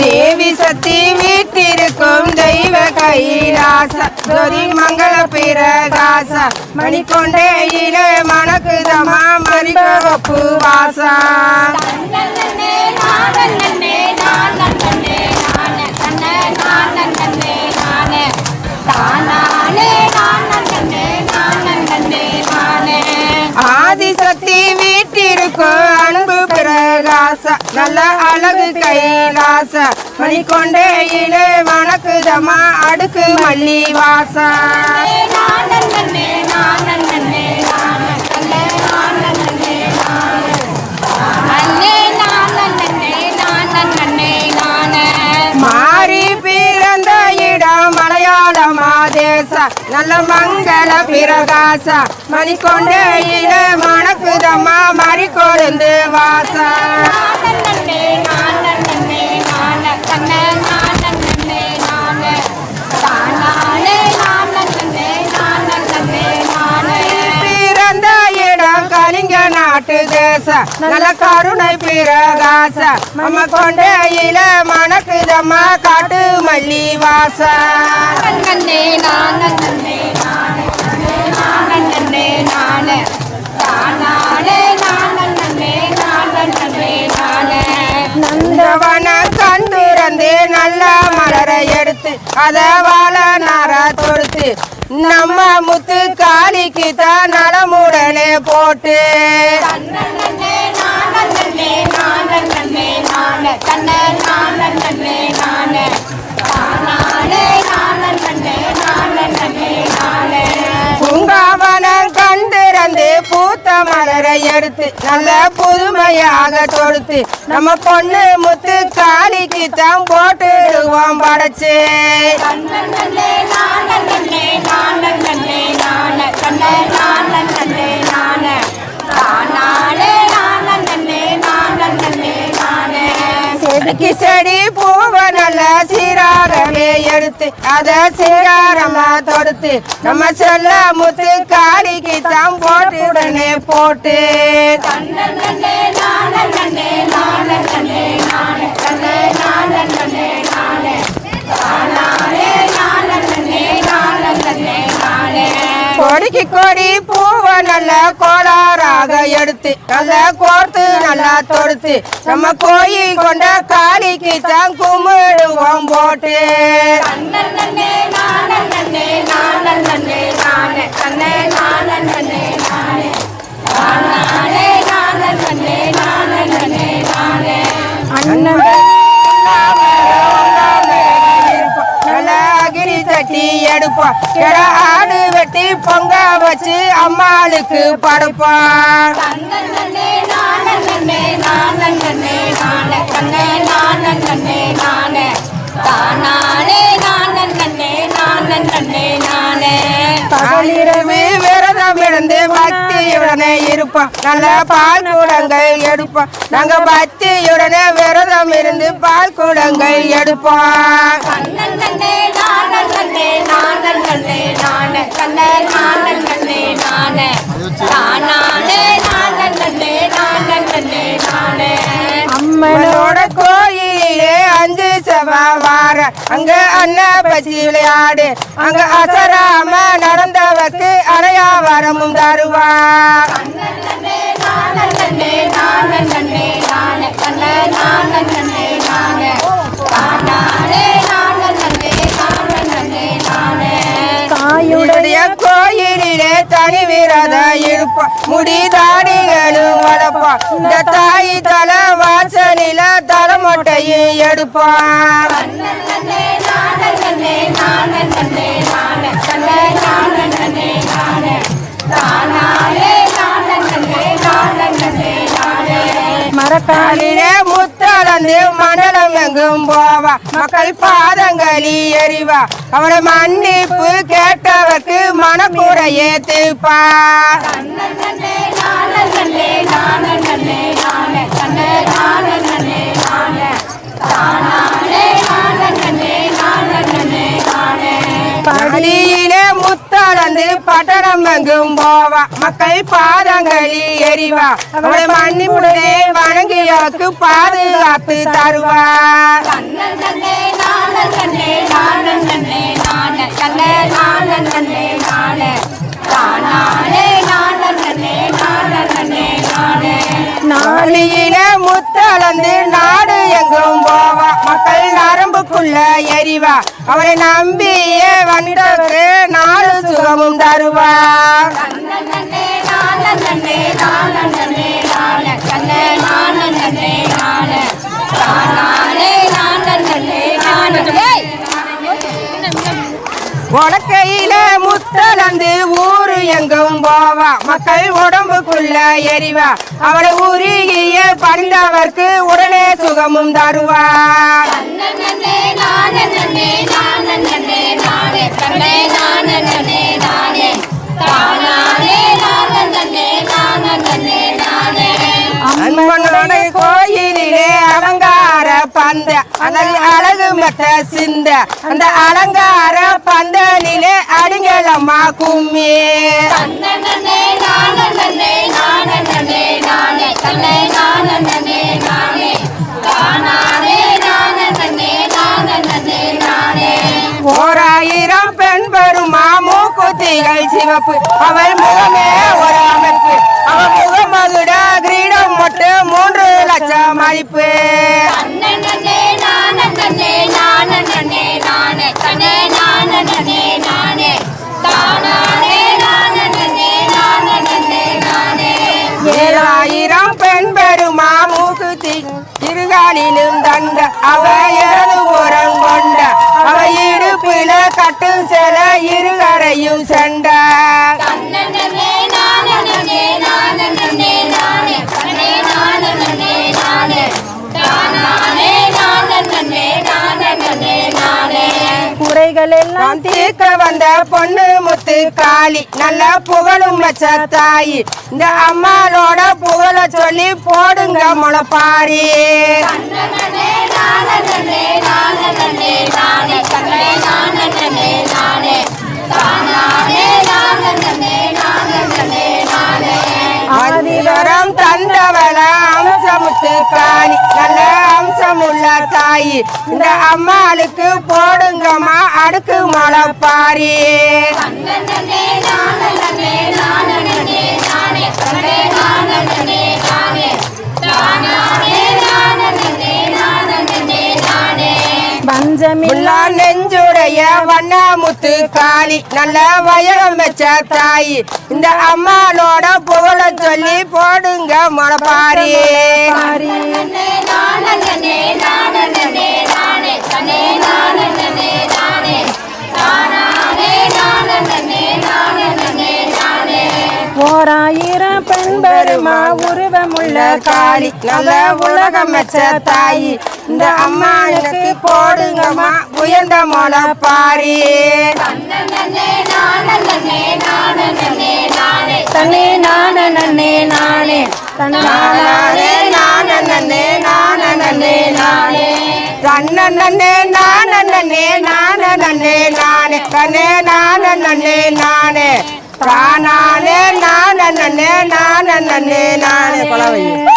தேவி சக்தி வீட்டிருக்கும் தெய்வ கைலாச ஜோதி மங்கள பிரகாச. மணிக்கொண்டே இல மணக்குதமா மறிகப்பு வாசா. ஆதிசக்தி வீட்டிருக்கும் அன்பு பிரகாச நல்ல அழகு கைலாச. மணிக்கொண்டே இலே வணக்குதமா அடுக்கு மல்லி வாசா நல்ல மங்கள பிரகாச மணிக்கொண்டே இல மணக்குதம்மா மறி கொழுந்து வாசா தேச நல்ல கருணை பிரகாச. நம்ம கொண்டே இல மணக்குதம்மா காட்டு மல்லி வாசா. நந்தவன கண்டுரந்து நல்ல மலரை எடுத்து அத வாழ நார போட்டு நம்ம முத்து காளிக்கு தான் நலமுடனே போட்டு. பூங்காவனம் மலரை எடுத்து நல்ல புதுமையாக தொடுத்து நம்ம பொண்ணு முத்து காளிக்கு தான் போட்டுடுவோம் படைச்சு. செடிக்கு செடி போ எடுத்து அதை சிங்காரமா தொடுத்து நம்ம செல்ல முத்து காளிக்கு தாம் போட்டு உடனே போட்டு. கொடிக்கு கொடி நல்ல கோளாறாக எடுத்து நல்ல கோர்த்து நல்லா தொடுத்து நம்ம கோயில் கொண்ட காளிக்கு தான் கும்பிடுவோம் போட்டு. அண்ணன் தட்டி எடுப்போம் கிட ஆடு வெட்டி பொங்க வச்சு அம்மாளுக்கு படுப்போம் பகலிரவு விரதம் இருந்து பக்தியுடனே இருப்போம். நல்ல பால் கூடங்கள் எடுப்போம். நாங்க பக்தியுடனே விரதம் இருந்து பால் கூடங்கள் எடுப்போம். அம்மனோட கோயிலே அஞ்சு வார. அங்க அண்ணா பசி விளையாடு. அங்க அசராம நடந்தவக்கு அடையா வரமும் தருவா. காயுடைய கோயிலே தனி விரத இருப்போம். முடி தாடிகளும் இந்த தாய் தலை கோட்டையை எடுப்போம் மரக்காலிலே முத்தளந்து மண்டலம் எங்கும் போவா. மக்கள் பாதங்களி எறிவா அவளை மன்னிப்பு கேட்டவர்க்கு மனக்குறையே தீர்ப்பா. படியிலே முத்தளந்து பட்டணம் எங்கும் போவா. மக்கள் பாதங்களில் எறிவா அவளை மன்னிப்புடனே வணங்கியாக்கு பாதுகாப்பு தருவா. நாளியில முத்தளந்து நான் எங்கும் போவா. மக்கள் நரம்புக்குள்ள எரிவா அவரை நம்பியே வந்தவரு நாலு சுகமும் தருவா. உலக்கையில முத்தளந்து ஊரு எங்கும் போவா. மக்கள் உடம்புக்குள்ள எறிவா அவளை உருகிய பணிந்தவர்க்கு உடனே சுகமும் தருவா. அன்பனோட கோயிலிலே அலங்கார பந்த. அந்த மத்த சிந்த அந்த அலங்கார பந்தலிலே அடிங்களம்மா கும்மி ஓராயிரம் பெண் பெருமா மூக்குத்திகள் சிவப்பு. அவள் முகமே ஒரு அமைப்பு. அவள் முகமகுட கிரீடம் மொட்டு மூன்று லட்சம் மதிப்பு ஏழாயிரம் பெண் பெருமா மூக்குத்தி இருகாலிலும் தண்ட அவ புறம் கொண்ட அவ பிள கட்டு செல இருகரையும் சென்ற. எல்லாம் தீர்க்க வந்த பொண்ணு முத்து காளி. நல்ல புகழும் வச்ச தாயி. இந்த அம்மாளோட புகழ சொல்லி போடுங்க முளப்பாரி அதிபரம் தந்தவள அம்சமுத்து காளி. நல்ல அம்சமுள்ள தாயி இந்த அம்மாளுக்கு போடுங்கம்மா அடுக்கு முளைப்பாரி பஞ்சமி முல்லா நெஞ்சுடைய வண்ணாமுத்து காளி நல்ல வயலம் வச்ச தாயி இந்த அம்மாளோட புகழ சொல்லி போடுங்க முளைப்பாரி பாரி ஓராயிரம் பெண் பெருமா உருவமுள்ள காளி. நல்ல உலகம் வச்ச தாயி. இந்த அம்மாளுக்கு போடுங்கம்மா உயர்ந்த முளைப்பாரி தன்னே நான நன்னே நானே நானே. நானே நானே. நானே தன்னே நானே நானே. நானே கண்ணே நானே. நானே தானானே நானே நானே நானே. கொலவை